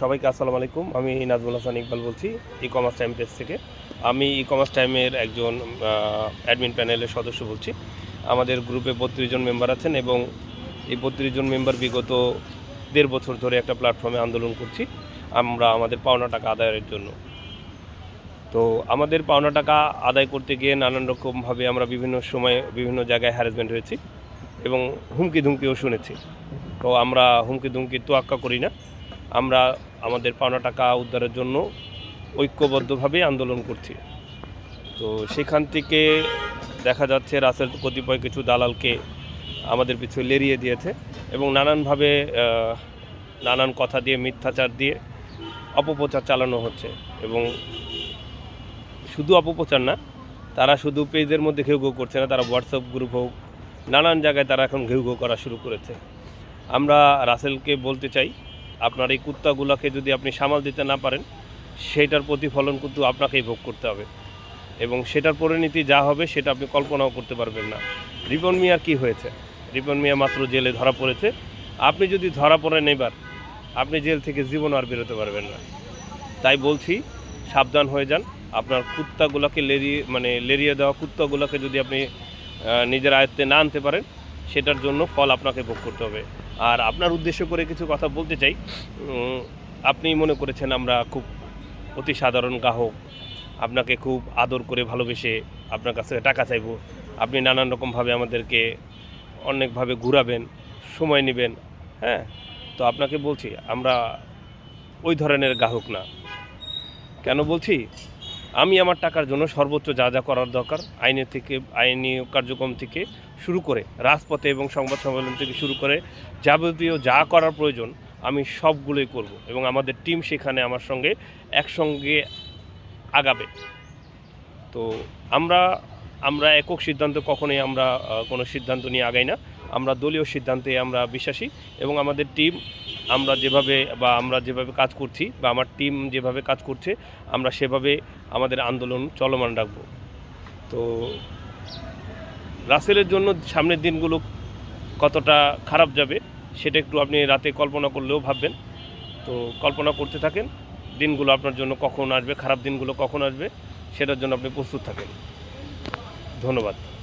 সবাইকে আসসালামু আলাইকুম। আমি নাজমুল হাসান ইকবাল বলছি ই কমার্স টাইম পেজ থেকে। আমি ই কমার্স টাইমের একজন অ্যাডমিন প্যানেলের সদস্য বলছি। আমাদের গ্রুপে বত্রিশ জন মেম্বার আছেন এবং এই বত্রিশ জন মেম্বার বিগত দেড় বছর ধরে একটা প্ল্যাটফর্মে আন্দোলন করছি। আমরা আমাদের পাওনা টাকা আদায়ের জন্য। তো আমাদের পাওনা টাকা আদায় করতে গিয়ে নানান রকমভাবে আমরা বিভিন্ন সময়ে বিভিন্ন জায়গায় হ্যারাসমেন্ট হয়েছি। এবং হুমকি ধুমকিও শুনেছি। তো আমরা হুমকি ধুমকি তোয়াক্কা করি না। আমরা আমাদের পাওনা টাকা উদ্ধারের জন্য ঐক্যবদ্ধভাবে আন্দোলন করছি। তো সেখান থেকে দেখা যাচ্ছে, রাসেল কতিপয় কিছু দালালকে আমাদের পিছু লেরিয়ে দিয়েছে এবং নানানভাবে নানান কথা দিয়ে, মিথ্যাচার দিয়ে অপপ্রচার চালানো হচ্ছে এবং শুধু অপপ্রচার না, তারা শুধু পেজের মধ্যে কেউ ঘেউ করছে না, তারা হোয়াটসঅ্যাপ গ্রুপ হোক নানান জায়গায় তারা এখন ঘেউ ঘেউ করা শুরু করেছে। আমরা রাসেলকে বলতে চাই, আপনার এই কুত্তাগুলোকে যদি আপনি সামাল দিতে না পারেন, সেটার প্রতিফলন কিন্তু আপনাকেই ভোগ করতে হবে। এবং সেটার পরিণতি যা হবে, সেটা আপনি কল্পনাও করতে পারবেন না। রিপন মিয়ার কি হয়েছে? রিপন মিয়া মাত্র জেলে ধরা পড়েছে। আপনি যদি ধরা পড়েন এবার, আপনি জেল থেকে জীবন আর বেরোতে পারবেন না। তাই বলছি, সাবধান হয়ে যান। আপনার কুত্তাগুলোকে লেরিয়ে মানে লেরিয়ে দেওয়া কুত্তাগুলোকে যদি আপনি নিজের আয়ত্তে না আনতে পারেন, সেটার জন্য ফল আপনাকে ভোগ করতে হবে। আর আপনার উদ্দেশ্য করে কিছু কথা বলতে চাই। আপনি মনে করেছেন আমরা খুব অতি সাধারণ গ্রাহক, আপনাকে খুব আদর করে ভালোবেসে আপনার কাছ থেকে টাকা চাইব। আপনি নানান রকমভাবে আমাদেরকে অনেকভাবে ঘুরাবেন, সময় নেবেন হ্যাঁ? তো আপনাকে বলছি, আমরা ওই ধরনের গ্রাহক না। কেন বলছি? আমি আমার টাকার জন্য সর্বোচ্চ যা যা করার দরকার আইনের থেকে, আইনি কার্যক্রম থেকে শুরু করে রাজপথে এবং সংবাদ সম্মেলন থেকে শুরু করে যাবতীয় যা করার প্রয়োজন, আমি সবগুলোই করব এবং আমাদের টিম সেখানে আমার সঙ্গে একসঙ্গে আগাবে। তো আমরা আমরা একক সিদ্ধান্ত কখনোই আমরা কোনো সিদ্ধান্ত নিয়ে আগাই না। আমরা দলীয় সিদ্ধান্তে আমরা বিশ্বাসী এবং আমাদের টিম আমরা যেভাবে বা আমরা যেভাবে কাজ করছি বা আমার টিম যেভাবে কাজ করছে, আমরা সেভাবে আমাদের আন্দোলন চলমান রাখব। তো রাসেলের জন্য সামনের দিনগুলো কতটা খারাপ যাবে, সেটা একটু আপনি রাতে কল্পনা করলেও ভাববেন। তো কল্পনা করতে থাকেন, দিনগুলো আপনার জন্য কখন আসবে, খারাপ দিনগুলো কখন আসবে, সেটার জন্য আপনি প্রস্তুত থাকেন। ধন্যবাদ।